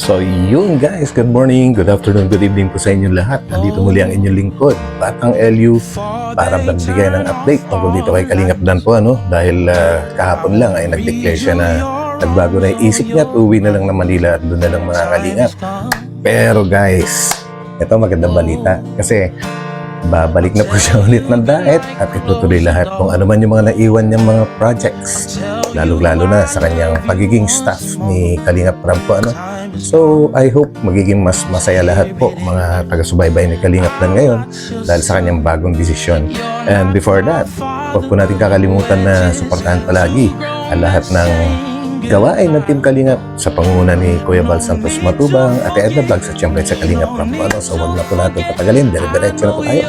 So yun guys, good morning, good afternoon, good evening po sa inyong lahat. Nandito muli ang inyong lingkod, Batang LU, para magbigay ng update tungkol dito kay Kalingap Dan po ano. Dahil ah, kahapon lang ay nag-declare siya na nagbago na isip niya at uwi na lang ng Manila at doon na lang mga kalingap. Pero guys, ito magandang balita kasi babalik na po siya ulit ng diet at itutuloy lahat kung ano man yung mga naiwan niyang mga projects lalo-lalo na sa kanyang pagiging staff ni Kalingap Ram po ano. So, I hope magiging mas masaya lahat po mga taga-subaybay ni Kalingap Dan ngayon dahil sa kanyang bagong desisyon. And before that, huwag po natin kakalimutan na suportahan palagi ang lahat ng gawain ng Team Kalingap sa pangunguna ni Kuya Bal Santos Matubang, Ate Edna Vlogs at syempre sa Kalingap Ram po. Ano? So, huwag na po natin patagalin. Dire-diretso na po tayo.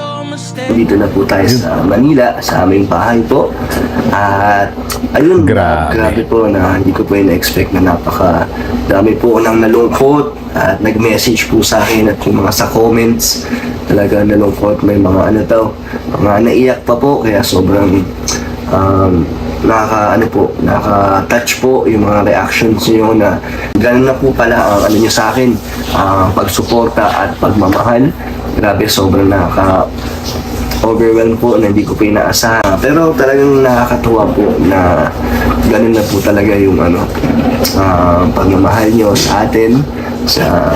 Dito na po tayo sa Manila, sa aming bahay po. At ayun, Grabe. grabe po na hindi ko po na-expect na napaka dami po ng nalungkot at nag-message po sa akin at yung mga sa comments talaga nalungkot may mga ano daw mga naiyak pa po kaya sobrang um, nakaka ano po nakaka-touch po yung mga reactions niyo na ganun na po pala ang ano niyo sa akin ang pagsuporta at pagmamahal grabe sobrang nakaka overwhelmed po na hindi ko po inaasahan. Pero talagang nakakatuwa po na ganun na po talaga yung ano, ah, pagmamahal nyo sa atin, sa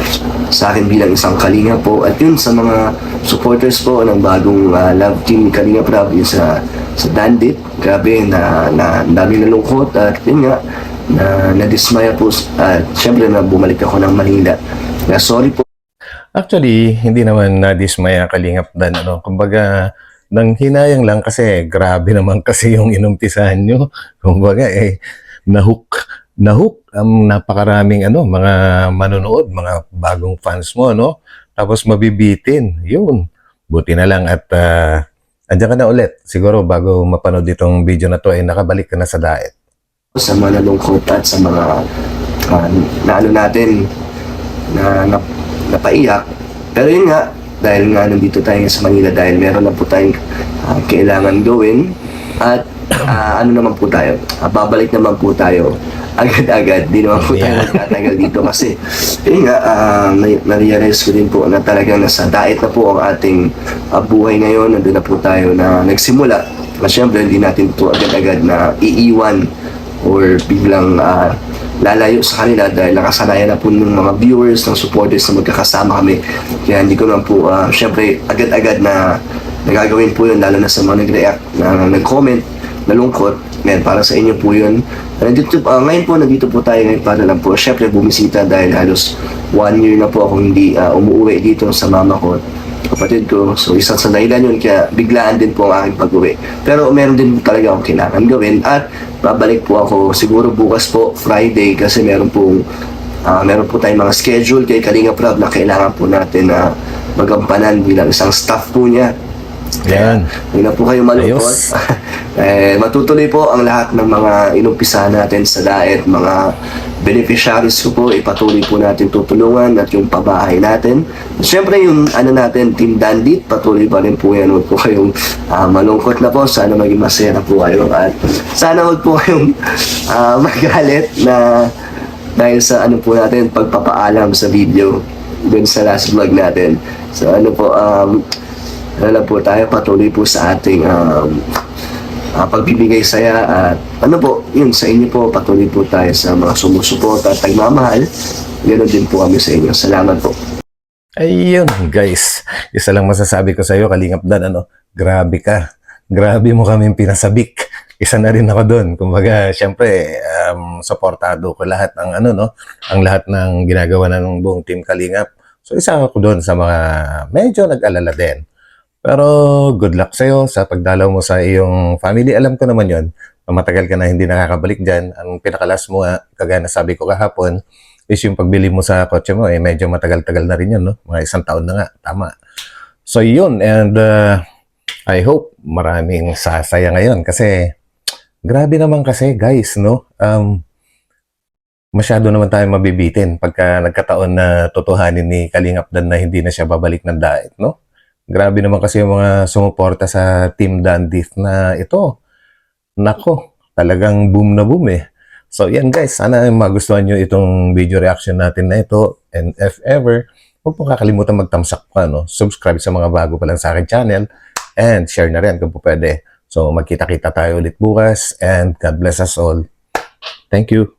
sa akin bilang isang kalinga po at yun sa mga supporters po ng bagong ah, love team ni Kalinga Prab yun sa sa Dandit grabe na na daming nalungkot at yun nga na nadismaya po at syempre na bumalik ako ng Manila na sorry po Actually, hindi naman nadismaya kalingap dan ano. Kumbaga, nang hinayang lang kasi grabe naman kasi yung inumpisahan nyo. Kumbaga, eh, nahook, nahook ang napakaraming ano, mga manonood, mga bagong fans mo, no? Tapos mabibitin. Yun. Buti na lang at ah, andyan ka na ulit. Siguro bago mapanood itong video na to ay nakabalik ka na sa diet. sa mga nalungkot at sa mga ah, na ano natin na, na napaiyak. Pero yun nga, dahil nga nandito tayo sa Manila dahil meron na po tayong ah, kailangan gawin at ah, ano naman po tayo, ah, babalik naman po tayo agad-agad. Di naman po tayo Yeah. magtatagal dito kasi yun nga, na- na-realize ko din po na talagang nasa diet na po ang ating ah, buhay ngayon. Nandun na po tayo na nagsimula. Na syempre, hindi natin po agad-agad na iiwan or biglang ah, lalayo sa kanila dahil nakasanayan na po ng mga viewers, ng supporters na magkakasama kami. Kaya hindi ko naman po, ah, syempre, agad-agad na nagagawin po yun, lalo na sa mga nag-react, na nag-comment, nalungkot. Ngayon, para sa inyo po yun. Nandito, ah, ngayon po, nandito po tayo ngayon para lang po, syempre, bumisita dahil halos one year na po ako hindi ah, umuwi dito sa mama ko kapatid ko. So, isang sa dahilan yun, kaya biglaan din po ang aking pag-uwi. Pero meron din talaga akong kailangan gawin at babalik po ako siguro bukas po, Friday, kasi meron po ah, meron po tayong mga schedule kay Kalinga Prab na kailangan po natin na magampanan bilang isang staff po niya. Yan. Hindi na po kayo malungkot. Eh, matutuloy po ang lahat ng mga inumpisahan natin sa diet, mga beneficiaries ko po, ipatuloy po natin tutulungan at yung pabahay natin. Siyempre yung ano natin, Team Dandit, patuloy pa rin po yan. Huwag po kayong ah, malungkot na po. Sana maging masaya na po kayo. At sana huwag po kayong ah, magalit na dahil sa ano po natin, pagpapaalam sa video dun sa last vlog natin. So ano po, um, lang po tayo, patuloy po sa ating um, ah, pagbibigay saya at ano po, yun sa inyo po, patuloy po tayo sa mga sumusuporta at nagmamahal. Ganon din po kami sa inyo. Salamat po. Ayun, guys. Isa lang masasabi ko sa iyo, Kalingap Dan, ano, grabe ka. Grabe mo kaming pinasabik. Isa na rin ako doon. Kumbaga, syempre, um, supportado ko lahat ng ano, no? Ang lahat ng ginagawa na ng buong team Kalingap. So, isa ako doon sa mga medyo nag-alala din. Pero good luck sa'yo sa pagdalaw mo sa iyong family. Alam ko naman yon matagal ka na hindi nakakabalik dyan. Ang pinakalas mo, kagaya na sabi ko kahapon, is yung pagbili mo sa kotse mo, eh medyo matagal-tagal na rin yun, no? Mga isang taon na nga, tama. So yun, and uh, I hope maraming sasaya ngayon kasi grabe naman kasi guys, no? Um, masyado naman tayo mabibitin pagka nagkataon na totohanin ni Kalingap na hindi na siya babalik ng diet, no? Grabe naman kasi yung mga sumuporta sa Team Dandith na ito. Nako, talagang boom na boom eh. So yan guys, sana magustuhan nyo itong video reaction natin na ito. And if ever, huwag po kakalimutan mag-thumbs up ka, no? Subscribe sa mga bago pa lang sa akin channel. And share na rin kung po pwede. So magkita-kita tayo ulit bukas. And God bless us all. Thank you.